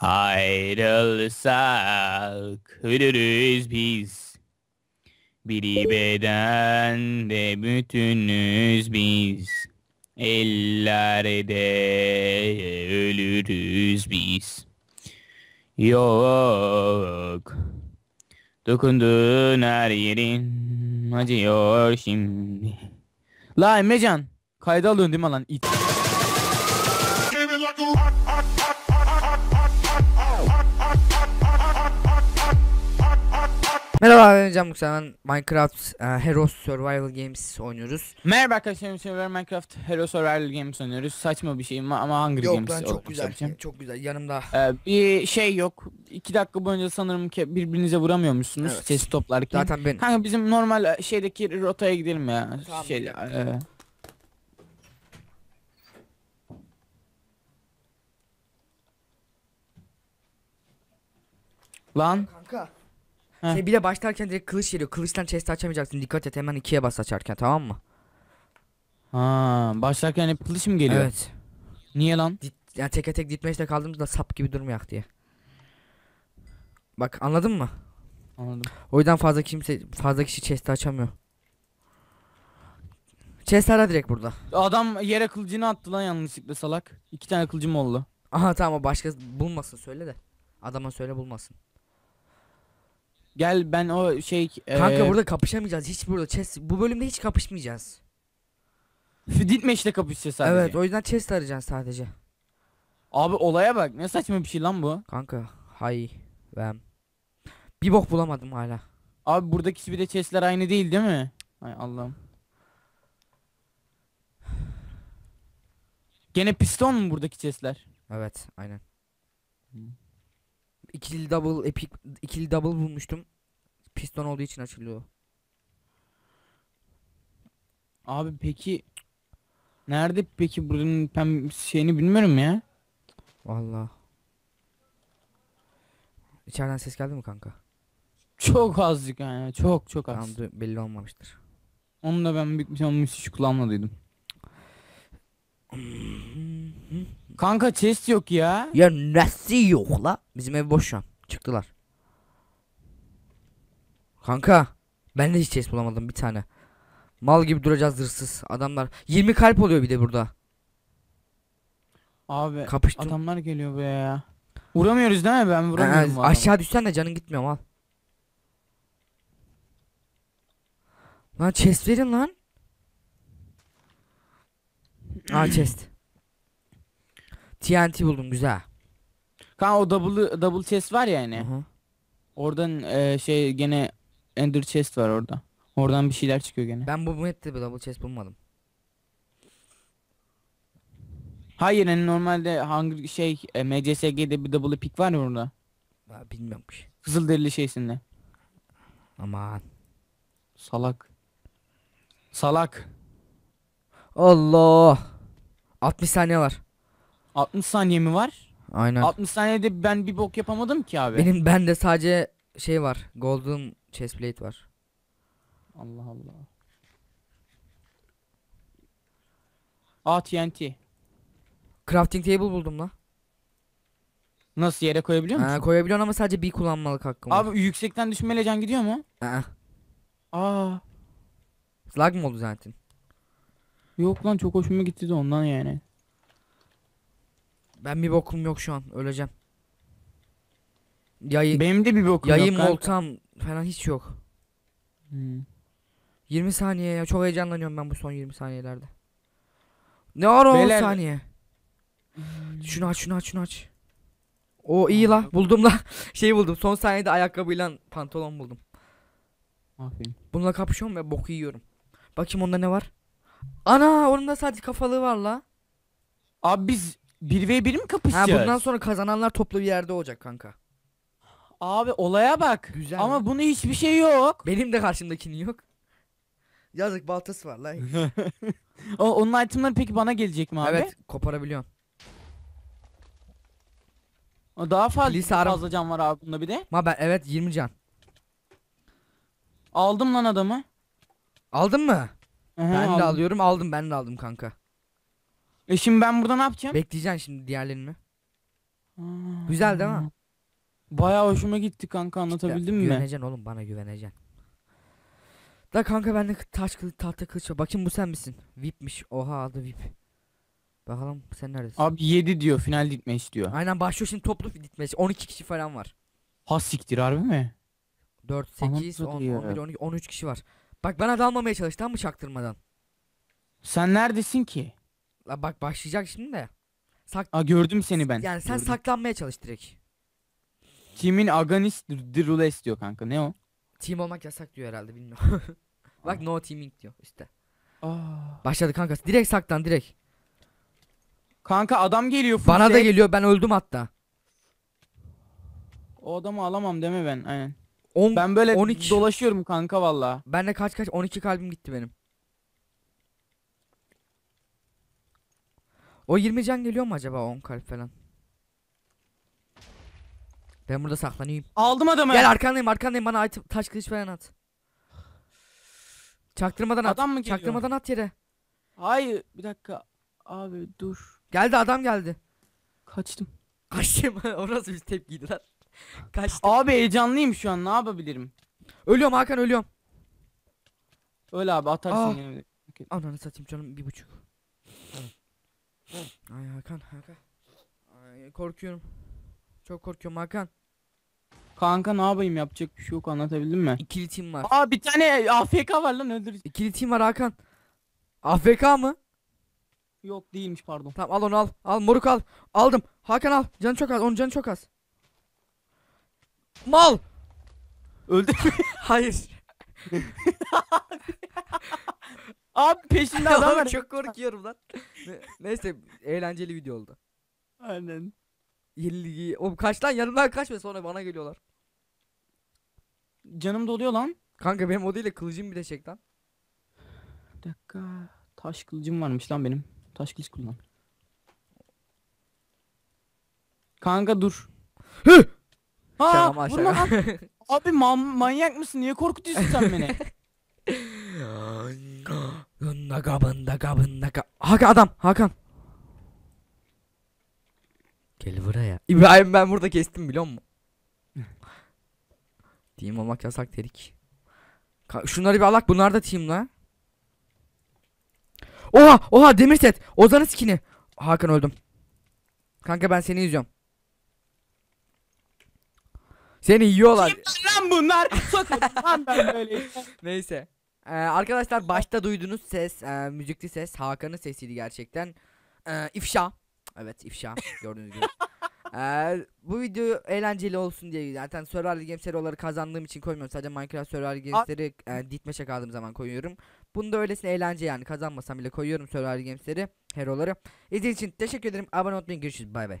Ayrılsak ölürüz biz. Biri bedende bütünüz biz. Ellerde ölürüz biz. Yok. Dokunduğun her yerin acıyor şimdi. La Emrecan. Kayda alıyorsun değil mi lan? İt. Merhaba ben Can Müksemel. Minecraft e, Heroes Survival Games oynuyoruz. Merhaba arkadaşlar, Survivor Minecraft Hero Survival Games oynuyoruz. Saçma bir şey ama- Hunger Yok Games lan çok güzel. söyleyeceğim. Çok güzel. Yanımda Ee, bir şey yok. İki dakika boyunca sanırım ki birbirinize vuramıyormuşsunuz Evet. chest toplarken. zaten ben Kanka bizim normal e, şeydeki rotaya gidelim ya. Tamam, şey, e, Lan kanka. Heh. Şey bir de başlarken direkt kılıç geliyor. Kılıçtan chest açamayacaksın. Dikkat et hemen ikiye bas açarken tamam mı? ha, başlarken hep kılıç mı geliyor? Evet. Niye lan? Dit, yani teke tek ditmeşte kaldığımızda sap gibi durmayak diye. Bak anladın mı? Anladım. O yüzden fazla kimse fazla kişi chest açamıyor. Chest ara direkt burada. Adam yere kılıcını attı lan yanlışlıkla salak. İki tane kılıcım oldu. Aha tamam o başka bulmasın söyle de. Adama söyle bulmasın. Gel ben o şey Kanka e, burada kapışamayacağız. Hiç burada chest bu bölümde hiç kapışmayacağız. Ditmeş'le kapışacağız sadece. Evet o yüzden chest arayacaksın sadece. Abi olaya bak ne saçma bir şey lan bu. Kanka hay ben bir bok bulamadım hala. Abi buradaki bir de chestler aynı değil değil mi? Ay Allah'ım. Gene piston mu buradaki chestler? Evet aynen. Hmm. İkili double epic ikili double bulmuştum. Piston olduğu için açılıyor. Abi peki nerede peki buranın pem şeyini bilmiyorum ya. Vallahi. İçeriden ses geldi mi kanka? Çok azıcık yani çok çok az. Tamam belli olmamıştır. Onu da ben büyük bir şey müthiş kulağımla Kanka chest yok ya. Ya nasıl yok la? Bizim ev boş şu an. Çıktılar. Kanka. Ben de hiç chest bulamadım bir tane. Mal gibi duracağız hırsız adamlar. 20 kalp oluyor bir de burada. Abi Kapıştım. adamlar geliyor buraya ya. Vuramıyoruz değil mi? Ben vuramıyorum adamı. aşağı düşsen de canın gitmiyor al. Lan chest verin lan. Aa chest. TNT buldum güzel. Kanka o double double chest var ya hani. Aha. Oradan e, şey gene ender chest var orada. Oradan bir şeyler çıkıyor gene. Ben bu map'te bir double chest bulmadım. Hayır hani normalde hangi şey e, MCSG'de bir double pick var ya orada. Ben şey. Kızılderili şeysinde. Aman. Salak. Salak. Allah. 60 saniye var. 60 saniye mi var? Aynen. 60 saniyede ben bir bok yapamadım ki abi. Benim bende sadece şey var. Golden chestplate var. Allah Allah. Aa TNT. Crafting table buldum la. Nasıl yere koyabiliyor musun? Ha, koyabiliyorsun ama sadece bir kullanmalık hakkım var. Abi yüksekten düşmeyle can gidiyor mu? Aa, Aa. lag mı oldu zaten? Yok lan çok hoşuma gitti de ondan yani. Ben bir bokum yok şu an. Öleceğim. Yayı, Benim de bir bokum yayım yok kanka. oltam falan hiç yok. Hmm. 20 saniye ya. Çok heyecanlanıyorum ben bu son 20 saniyelerde. Ne ara 10 Beyler- saniye? Şunu aç şunu aç şunu aç. O iyi la buldum la. şey buldum. Son saniyede ayakkabıyla pantolon buldum. Aferin. Bununla kapışıyorum ve boku yiyorum. Bakayım onda ne var? Ana onun da sadece kafalığı var la. Abi biz 1v1 mi Ha kapışacağız? bundan sonra kazananlar toplu bir yerde olacak kanka. Abi olaya bak. Güzel Ama bunun hiçbir şey yok. Benim de karşımdakinin yok. Yazık baltası var lan. o, onun itemleri peki bana gelecek mi abi? evet koparabiliyorsun. O daha fazla, ara- fazla can var abi bunda bir de. Ma ben evet 20 can. Aldım lan adamı. Aldın mı? Hı hı, ben de aldım. alıyorum aldım ben de aldım kanka. E şimdi ben burada ne yapacağım? Bekleyeceksin şimdi diğerlerini. Aa, Güzel değil mi? Bayağı hoşuma gitti kanka anlatabildim mi? Güveneceksin oğlum bana güveneceksin. Da kanka bende taş kılıç tahta kılıç var. Bakayım bu sen misin? VIP'miş. Oha adı VIP. Bakalım sen neredesin? Abi 7 diyor final ditme istiyor. Aynen başlıyor şimdi toplu gitmesi. 12 kişi falan var. Ha siktir harbi mi? 4, Anam 8, 10, satıyor. 11, 12, 13 kişi var. Bak bana dalmamaya çalış tamam mı çaktırmadan? Sen neredesin ki? La bak başlayacak şimdi de. Sak Aa gördüm seni ben. yani sen Gördüm. saklanmaya çalış direkt. Kimin agonist dirule istiyor kanka ne o? Team olmak yasak diyor herhalde bilmiyorum. bak no teaming diyor işte. Aa. Başladı kanka. Direkt saklan direkt. Kanka adam geliyor Bana da geliyor ben öldüm hatta. O adamı alamam deme ben aynen. 10 Ben böyle 12. dolaşıyorum kanka valla. Ben de kaç kaç 12 kalbim gitti benim. O 20 can geliyor mu acaba 10 kalp falan? Ben burada saklanayım. Aldım adamı. Gel arkandayım arkandayım bana item, taş kılıç falan at. Çaktırmadan at. Adam mı geliyor? Çaktırmadan at yere. Hayır bir dakika. Abi dur. Geldi adam geldi. Kaçtım. Kaçtım. o nasıl bir tepkiydi lan? Kaçtım. Abi heyecanlıyım şu an ne yapabilirim? Ölüyorum Hakan ölüyorum. Öyle abi atarsın Ah. yine. Ananı satayım canım bir buçuk. Ay Hakan Hakan. Ay korkuyorum. Çok korkuyorum Hakan. Kanka ne yapayım yapacak bir şey yok anlatabildim mi? İkili team var. Aa bir tane AFK var lan öldür. İkili team var Hakan. AFK mı? Yok değilmiş pardon. Tamam al onu al. Al moruk al. Aldım. Hakan al. Canı çok az. Onun canı çok az. Mal. Öldü. Hayır. abi peşinde adam var. çok korkuyorum lan. Ne- Neyse eğlenceli video oldu. Aynen. Yenilgi. Oğlum kaç lan yanımdan kaç ve sonra bana geliyorlar. Canım doluyor lan. Kanka benim o değil de kılıcım bir de çek lan. Bir dakika. Taş kılıcım varmış lan benim. Taş kılıç kullan. Kanka dur. Hı! Ha, Şaka vurma şaka. lan. Abi man- manyak mısın? Niye korkutuyorsun sen beni? Bunda bında kabında ka Hakan adam Hakan. Gel buraya. İbrahim ben burada kestim biliyor musun? team olmak yasak dedik. Şunları bir alak bunlar da team la. Oha oha demir set. Ozan'ın skini. Hakan öldüm. Kanka ben seni izliyorum. Seni yiyorlar. Kimler lan bunlar? Sokmadım lan ben böyle. Neyse. Ee, arkadaşlar başta duyduğunuz ses, e, müzikli ses Hakan'ın sesiydi gerçekten. Ee, ifşa. Evet ifşa gördüğünüz gibi. Ee, bu video eğlenceli olsun diye zaten Survival Games serileri kazandığım için koymuyorum. Sadece Minecraft Survival Games'leri e, ditmeşe kaldığım zaman koyuyorum. Bunu da öylesine eğlence yani kazanmasam bile koyuyorum Survival Games'leri, hero'ları. İzlediğiniz için teşekkür ederim. Abone olmayı görüşürüz. Bay bay.